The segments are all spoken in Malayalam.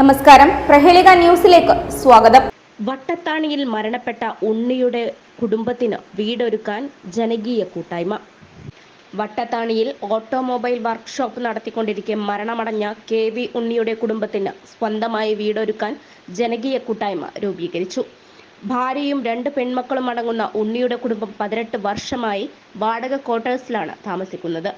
നമസ്കാരം. പ്രഹേളിക ന്യൂസിലേക്ക് സ്വാഗതം. വട്ടത്താണിയിൽ മരണപ്പെട്ട ഉണ്ണിയുടെ കുടുംബത്തിന് വീടൊരുക്കാൻ ജനകീയ കൂട്ടായ്മ. വട്ടത്താണിയിൽ ഓട്ടോമൊബൈൽ വർക്ക്ഷോപ്പ് നടത്തിക്കൊണ്ടിരിക്കെ മരണമടഞ്ഞ കെ വി ഉണ്ണിയുടെ കുടുംബത്തിന് സ്വന്തമായി വീടൊരുക്കാൻ ജനകീയ കൂട്ടായ്മ രൂപീകരിച്ചു. ഭാര്യയും രണ്ട് പെൺമക്കളും അടങ്ങുന്ന ഉണ്ണിയുടെ കുടുംബം പതിനെട്ട് വർഷമായി വാടക ക്വാർട്ടേഴ്സിലാണ് താമസിക്കുന്നത്.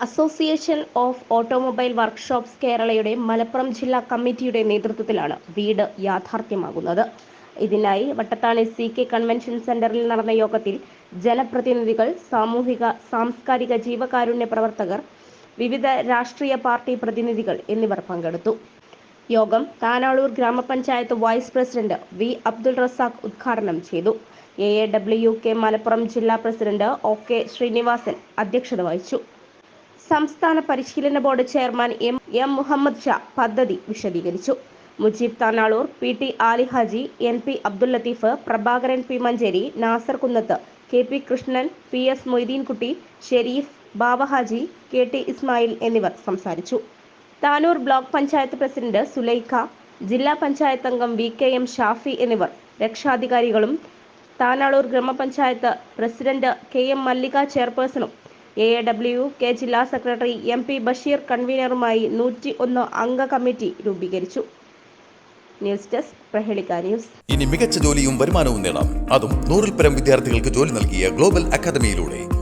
അസോസിയേഷൻ ഓഫ് ഓട്ടോമൊബൈൽ വർക്ക്ഷോപ്സ് കേരളയുടെ മലപ്പുറം ജില്ലാ കമ്മിറ്റിയുടെ നേതൃത്വത്തിലാണ് വീട് യാഥാർത്ഥ്യമാകുന്നത്. ഇതിനായി വട്ടത്താണി സി കെ കൺവെൻഷൻ സെന്ററിൽ നടന്ന യോഗത്തിൽ ജനപ്രതിനിധികൾ സാമൂഹിക സാംസ്കാരിക ജീവകാരുണ്യ പ്രവർത്തകർ വിവിധ രാഷ്ട്രീയ പാർട്ടി പ്രതിനിധികൾ എന്നിവർ പങ്കെടുത്തു. യോഗം താനാളൂർ ഗ്രാമപഞ്ചായത്ത് vice president V Abdul Razak ഉദ്ഘാടനം ചെയ്തു. A A W K Malappuram ജില്ലാ പ്രസിഡന്റ് ഒ കെ ശ്രീനിവാസൻ അധ്യക്ഷത വഹിച്ചു. സംസ്ഥാന പരിശീലന board chairman M M Muhammad Shah പദ്ധതി വിശദീകരിച്ചു. Mujeeb Tanalur P T Ali Haji N P Abdul Latheef Prabhakaran P Manjeri Nasar Kunnath K P Krishnan P S Moideenkutty Sherif Baba Haji K T Ismail എന്നിവർ സംസാരിച്ചു. താനൂർ ബ്ലോക്ക് പഞ്ചായത്ത് പ്രസിഡന്റ് സുലൈഖ ജില്ലാ പഞ്ചായത്ത് അംഗം വി കെ എം ഷാഫി എന്നിവർ രക്ഷാധികാരികളും Thanalur grama panchayat president K M Mallika ചെയർപേഴ്സണും A. W. K. ജില്ലാ സെക്രട്ടറി എം. പി. ബഷീർ കൺവീനറുമായി നൂറ്റി ഒന്ന് അംഗ കമ്മിറ്റി രൂപീകരിച്ചു. News desk Prahelika news. ഇനി മികച്ച ജോലിയും വരുമാനവും നേടാം. അതും നൂറിൽ പരം വിദ്യാർത്ഥികൾക്ക് ജോലി നൽകിയ ഗ്ലോബൽ അക്കാദമിയിലൂടെ.